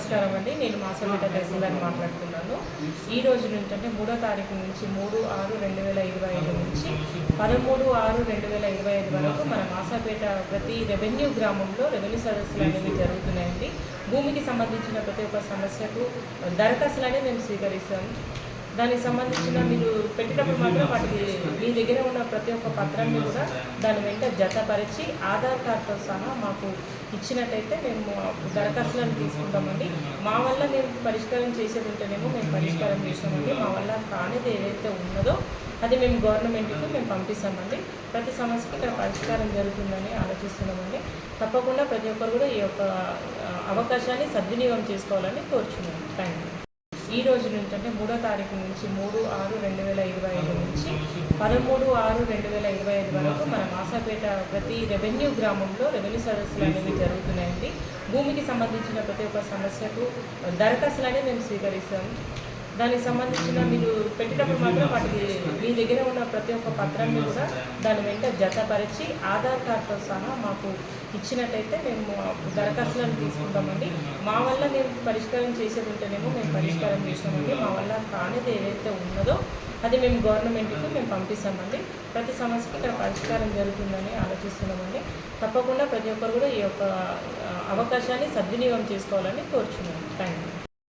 నమస్కారం అండి. నేను మాసపేట తహసీల్దార్ మాట్లాడుతున్నాను. ఈ రోజు నుంచి అంటే మూడో తారీఖు నుంచి మూడు ఆరు రెండు వేల ఇరవై ఐదు నుంచి పదమూడు ఆరు రెండు వేల ఇరవై ఐదు వరకు మన మాసాపేట ప్రతి రెవెన్యూ గ్రామంలో రెవెన్యూ సదస్సులు అనేవి జరుగుతున్నాయండి. భూమికి సంబంధించిన ప్రతి ఒక్క సమస్యకు దరఖాస్తులు అనేవి మేము స్వీకరిస్తాము దానికి సంబంధించిన మీరు పెట్టినప్పుడు మాత్రం వాటికి మీ దగ్గర ఉన్న ప్రతి ఒక్క పత్రాన్ని కూడా దాని వెంట జతపరిచి ఆధార్ కార్డుతో సహా మాకు ఇచ్చినట్టయితే మేము దరఖాస్తులను తీసుకుంటామండి. మా వల్ల మేము పరిష్కారం చేసేది ఉంటేనేమో మేము పరిష్కారం చేస్తామండి. మా వల్ల కానిది ఏదైతే ఉన్నదో అది మేము గవర్నమెంట్కి మేము పంపిస్తామండి. ప్రతి సమస్యకి ఇక్కడ పరిష్కారం జరుగుతుందని ఆలోచిస్తున్నామండి. తప్పకుండా ప్రతి ఒక్కరు కూడా ఈ యొక్క అవకాశాన్ని సద్వినియోగం చేసుకోవాలని కోరుచున్నాను. థ్యాంక్ యూ ఈ రోజు నుంచి అంటే మూడో తారీఖు నుంచి మూడు ఆరు రెండు వేల ఇరవై ఐదు నుంచి పదమూడు ఆరు రెండు వేల ఇరవై ఐదు వరకు మన మాసాపేట ప్రతి రెవెన్యూ గ్రామంలో రెవెన్యూ సదస్సులు అనేవి జరుగుతున్నాయండి. భూమికి సంబంధించిన ప్రతి ఒక్క సమస్యకు దరఖాస్తులనే మేము స్వీకరిస్తాం. దానికి సంబంధించిన మీరు పెట్టేటప్పుడు మాత్రం వాటికి మీ దగ్గర ఉన్న ప్రతి ఒక్క పత్రాన్ని కూడా దాని వెంట జతపరిచి ఆధార్ కార్డుతో సహా మాకు ఇచ్చినట్టయితే మేము దరఖాస్తులను తీసుకుంటామండి. మా వల్ల మేము పరిష్కారం చేసేది ఉంటేనేమో మేము పరిష్కారం చేస్తామండి. మా వల్ల కానిది ఏదైతే ఉన్నదో అది మేము గవర్నమెంట్కి మేము పంపిస్తామండి. ప్రతి సమస్యకి ఇక్కడ పరిష్కారం జరుగుతుందని ఆలోచిస్తున్నామండి. తప్పకుండా ప్రతి ఒక్కరు కూడా ఈ యొక్క అవకాశాన్ని సద్వినియోగం చేసుకోవాలని కోరుచున్నాను. Thank you